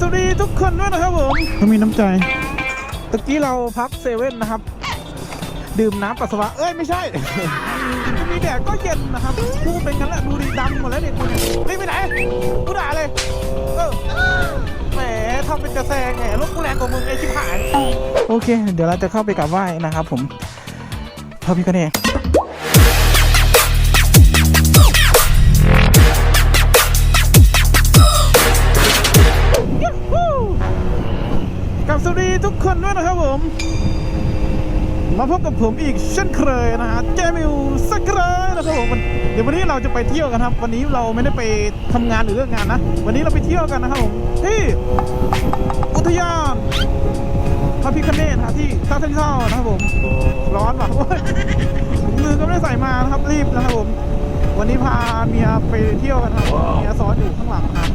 สวัสดีทุกคนด้วยนะครับผมก็มีน้ำใจตะกี้เราพักเซเว่นนะครับ ดื่มน้ำปัสสาวะ เอ้ย ไม่ใช่มีแดดก็เย็นนะครับพูดเป็นกันแหละดูดีดำหมดแล้วเนี่ยคุณเนี่ยรีบไปไหนกูด่าเลยเออแหมทำเป็นกระแซงไงรถกูแรงกว่ามึงไอ้ชิบหายโอเค เดี๋ยวเราจะเข้าไปกราบไหว้นะครับผมพระพิฆเนศ ทุกคนด้วยนะครับผม มาพบกับผมอีกเช่นเคยนะฮะเจมิวสักเคยนะครับผมเดี๋ยววันนี้เราจะไปเที่ยวกันครับ วันนี้เราไม่ได้ไปทำงานหรือเรื่องงานนะ วันนี้เราไปเที่ยวกันนะครับผมที่อุทยานพระพิคเนตฮะที่ท่าเส้นเศร้านะครับผม ร้อนว่ะมือก็ไม่ได้ใส่มานะครับรีบนะครับผม วันนี้พาเมียไปเที่ยวกันครับเมียซ้อนอยู่ข้างหลังครับ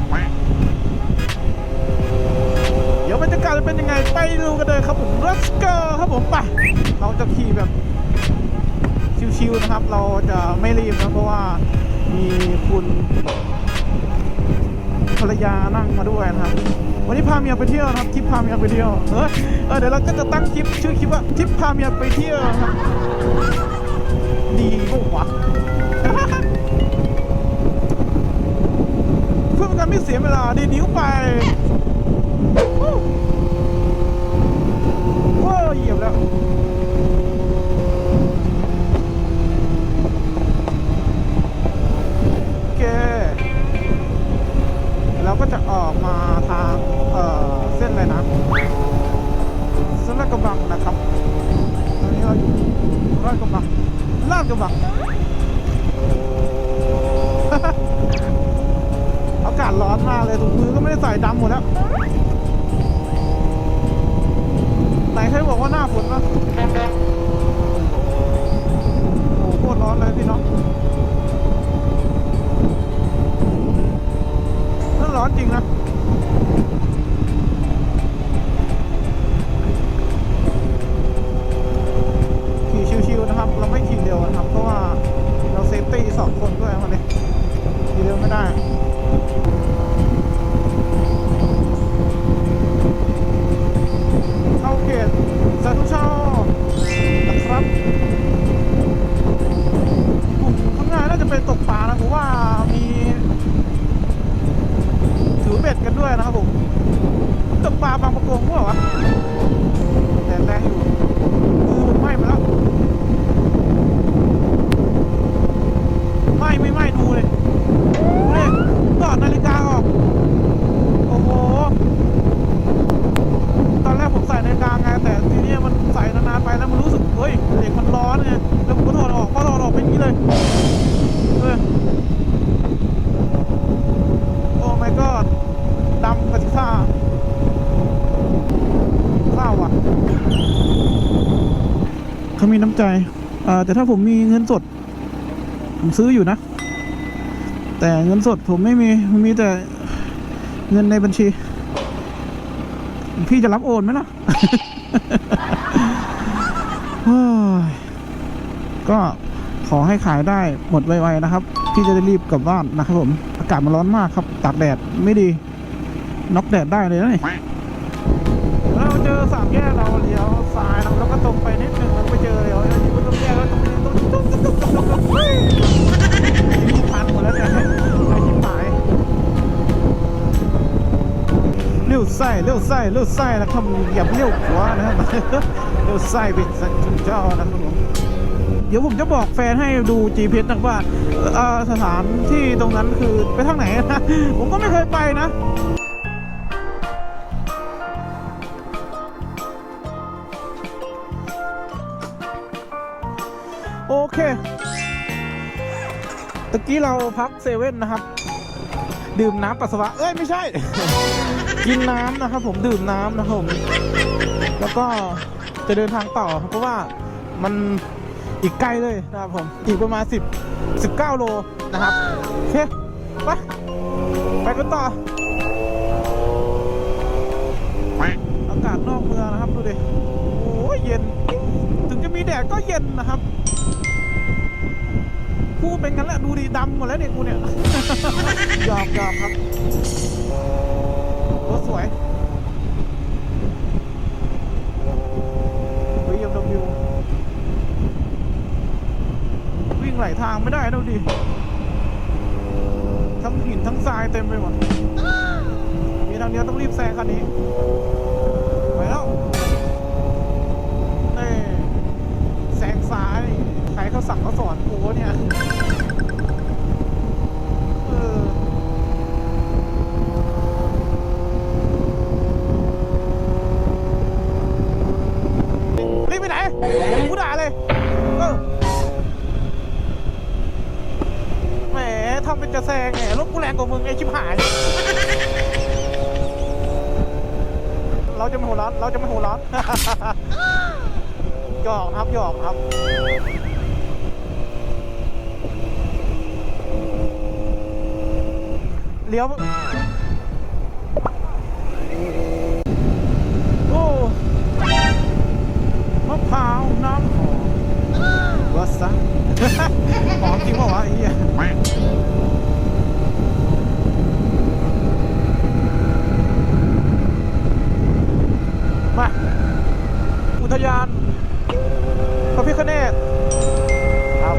บรรยากาศจะเป็นยังไงไปดูกันเลยครับผม let's go ครับผมไปเราจะขี่แบบชิวๆนะครับ เราจะไม่รีบนะเพราะว่ามีคุณภรรยานั่งมาด้วยนะครับ วันนี้พาเมียไปเที่ยวนะครับทริปพาเมียไปเที่ยวเออเออเดี๋ยวเราก็จะตั้งคลิปชื่อคลิปว่าทริปพาเมียไปเที่ยวครับดีก็วะเพื่อเป็นการไม่เสียเวลาดีนิ้วไป ว้าว เหยียบแล้วโอเคเราก็จะออกมาทางเอ่อเส้นอะไรนะเส้นลาดกระบังนะครับตอนนี้เราอยู่ลาดกระบังลาดกระบังอากาศร้อนมากเลยถุงมือก็ไม่ได้ใส่ดำหมดแล้ว ไหนใครบอกว่าหน้าฝนนะ เขามีน้ำใจอ่อแต่ถ้าผมมีเงินสด ผมซื้ออยู่นะ แต่เงินสดผมไม่มีมีแต่เงินในบัญชี พี่จะรับโอนไหมล่ะก็ขอให้ขายได้หมดไวๆนะครับ พี่จะได้รีบกลับบ้านนะครับผม อากาศมันร้อนมากครับ ตากแดดไม่ดี น็อกแดดได้เลยนะนี่เราเจอสามแยกเราเลี้ยวซ้ายนะแล้วก็ตรงไป ลี้ยวไส้เลี้ยวไส้เลี้ยวไส้นะครับอย่าเลี้ยวขวานะครับเลี้ยวไส้เป็นสัญเจ้านะครับผมเดี๋ยวผมจะบอกแฟนให้ดู GPS นะว่าสถานที่ตรงนั้นคือไปทางไหนนะผมก็ไม่เคยไปนะโอเค ตะกี้เราพักเซเว่นนะครับ ดื่มน้ำปัสสาวะเอ้ยไม่ใช่ กินน้ำนะครับผมดื่มน้ำนะครับผมแล้วก็จะเดินทางต่อครับเพราะว่ามันอีกไกลเลยนะครับผมอีกประมาณ 10 19 โลนะครับโอเคไปไปกันต่ออากาศนอกเมืองนะครับดูดิโอ้ยเย็น ถึงจะมีแดดก็เย็นนะครับ พูดเป็นกันแหละดูดีดำหมดแล้วเนี่ยกูเนี่ยหยอกหยอกครับรถสวย BMW วิ่งไหลทางไม่ได้ดูดิทั้งหินทั้งทรายเต็มไปหมดมีทางเดียวต้องรีบแซงคันนี้ จะแซงไงรถกูแรงกว่ามึงไอ้ชิบหาย เราจะไม่หัวร้อนเราจะไม่หัวร้อน หยอกครับหยอกครับเลี้ยว โอ้มะพร้าวน้ำหอมวัส ดหอมจริงเปล่าวะไอ้เหี้ยมา อุทยาน พระพิฆเนศครับ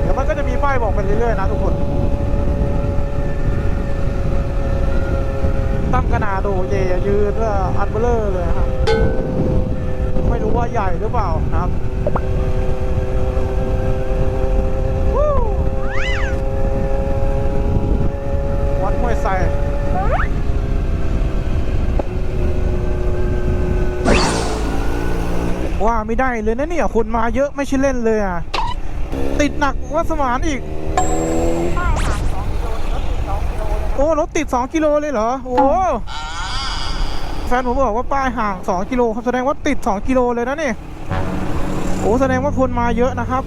เดี๋ยวมันก็จะมีป้ายบอกไปเรื่อยๆนะทุกคน ตั้งกระนาโดเยยืนอันเบลเลอร์เลยครับ ไม่รู้ว่าใหญ่หรือเปล่านะครับวู้วัดห้วยไซว่า ไม่ได้เลยนะเนี่ยคนมาเยอะไม่ใช่เล่นเลยอะ ติดหนักวัดสมานอีก โอ้รถติด 2 กิโลเลยเหรอ โอ้แฟนผมบอกว่าป้ายห่าง 2 กิโลครับแสดงว่าติด 2 กิโลเลยนะนี่โอ้แสดงว่าคนมาเยอะนะครับ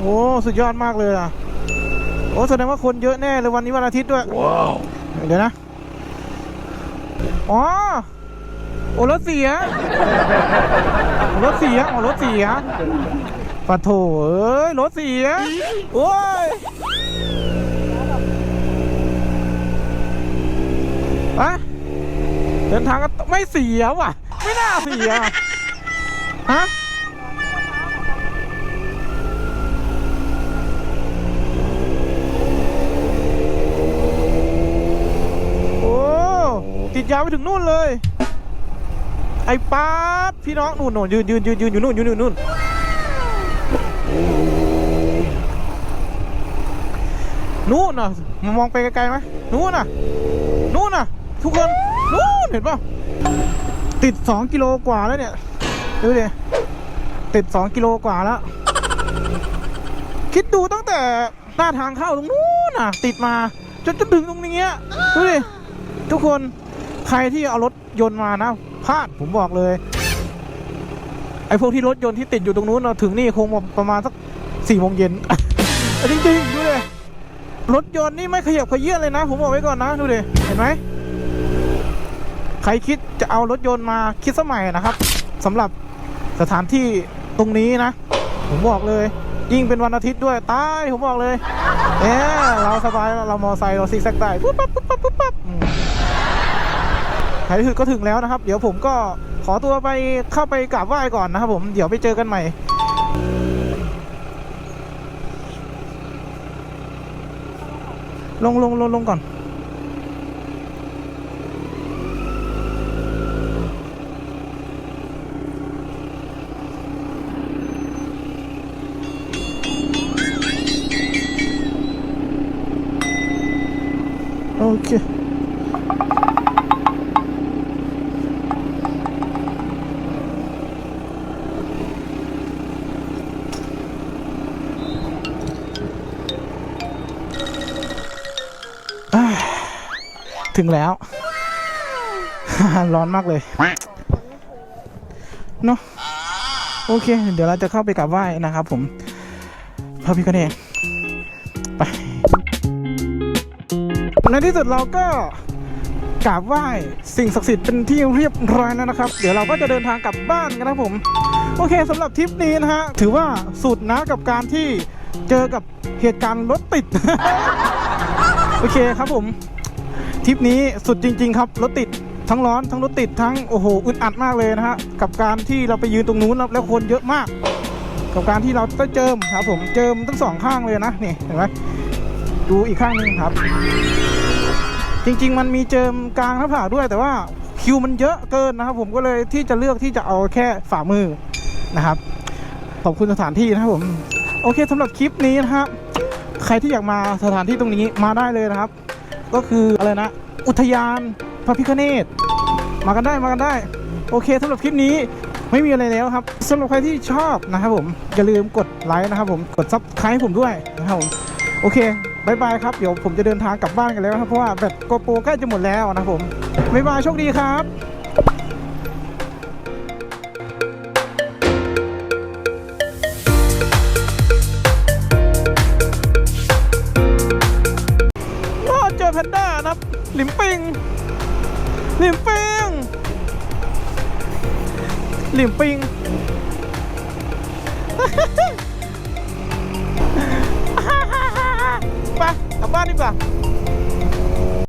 โอ้สุดยอดมากเลยอะโอ้แสดงว่าคนเยอะแน่เลยวันนี้วันอาทิตย์ด้วยเดี๋ยวนะอ๋อ โอ้รถเสียรถเสียอ๋อรถเสียปะโถเอ้ยรถเสียโอ้ยอะเดินทางก็ไม่เสียว่ะ ไม่น่าเสียฮะโอ้ติดยาวไปถึงนู่นเลย ไอ้ป๊าดพี่น้องนู่นนู่นยืนยืนยืนยืนอยู่นู่นยืนอยู่นู่นนู่นน่ะมามองไปไกลๆไหมนู่นน่ะนู่นน่ะ ทุกคนนู่นเห็นป่ะติด2กิโลกว่าแล้วเนี่ยดูดิติด2กิโลกว่าแล้ว คิดดูตั้งแต่หน้าทางเข้าตรงนู้นน่ะ ติดมาจนจะถึงตรงนี้อะดูดิทุกคนใครที่เอารถยนต์มานะ พลาดผมบอกเลย ไอ้พวกที่รถยนต์ที่ติดอยู่ตรงนู้นเราถึงนี่คงประมาณสักสี่โมงเย็นจริงๆดูดิรถยนต์นี่ไม่ขยับขยื่นเลยนะ ผมบอกไว้ก่อนนะดูดิเห็นไหมใครคิดจะเอารถยนต์มาคิดสมัยนะครับสำหรับสถานที่ตรงนี้นะ ผมบอกเลย ยิ่งเป็นวันอาทิตย์ด้วยตายผมบอกเลยเออเราสบายเรามอไซค์เราซิกแซกได้ปุ๊บปั๊บปุ๊บปั๊บปุ๊บปั๊บ ท้ายที่สุดก็ถึงแล้วนะครับ เดี๋ยวผมก็ขอตัวไปเข้าไปกราบไหว้ก่อนนะครับผมเดี๋ยวไปเจอกันใหม่ลงลงลงลงก่อน โอเค ถึงแล้ว ร้อนมากเลย เนาะโอเค เดี๋ยวเราจะเข้าไปกราบไหว้นะครับผมพระพิฆเนศไปในที่สุดเราก็กราบไหว้สิ่งศักดิ์สิทธิ์เป็นที่เรียบร้อยแล้วนะครับ เดี๋ยวเราก็จะเดินทางกลับบ้านกันนะผม โอเคสำหรับทริปนี้นะฮะ ถือว่าสุดนะกับการที่เจอกับเหตุการณ์รถติด โอเคครับผม ทริปนี้สุดจริง ๆ ครับรถติดทั้งร้อนทั้งรถติดทั้งโอ้โหอึดอัดมากเลยนะฮะกับการที่เราไปยืนตรงนู้นแล้วคนเยอะมาก กับการที่เราต้องเจิมครับผมเจิมทั้งสองข้างเลยนะนี่เห็นไหมดูอีกข้างหนึงครับ จริง ๆ มันมีเจิมกลางหน้าผาด้วย แต่ว่าคิวมันเยอะเกินนะครับผมก็เลยที่จะเลือกที่จะเอาแค่ฝ่ามือนะครับขอบคุณสถานที่นะครับผม โอเคสำหรับคลิปนี้นะครับ ใครที่อยากมาสถานที่ตรงนี้มาได้เลยนะครับ ก็คืออะไรนะ อุทยานพระพิฆเนศมากันได้มากันได้ โอเคสำหรับคลิปนี้ไม่มีอะไรแล้วครับสำหรับใครที่ชอบนะครับผม อย่าลืมกดไลค์นะครับผมกดซับสไครต์ผมด้วยนะครับผมโอเคบายบายครับ เดี๋ยวผมจะเดินทางกลับบ้านกันแล้วครับ เพราะว่าแบตโกโปรใกล้จะหมดแล้วนะครับผมบายบายโชคดีครับ นะครับห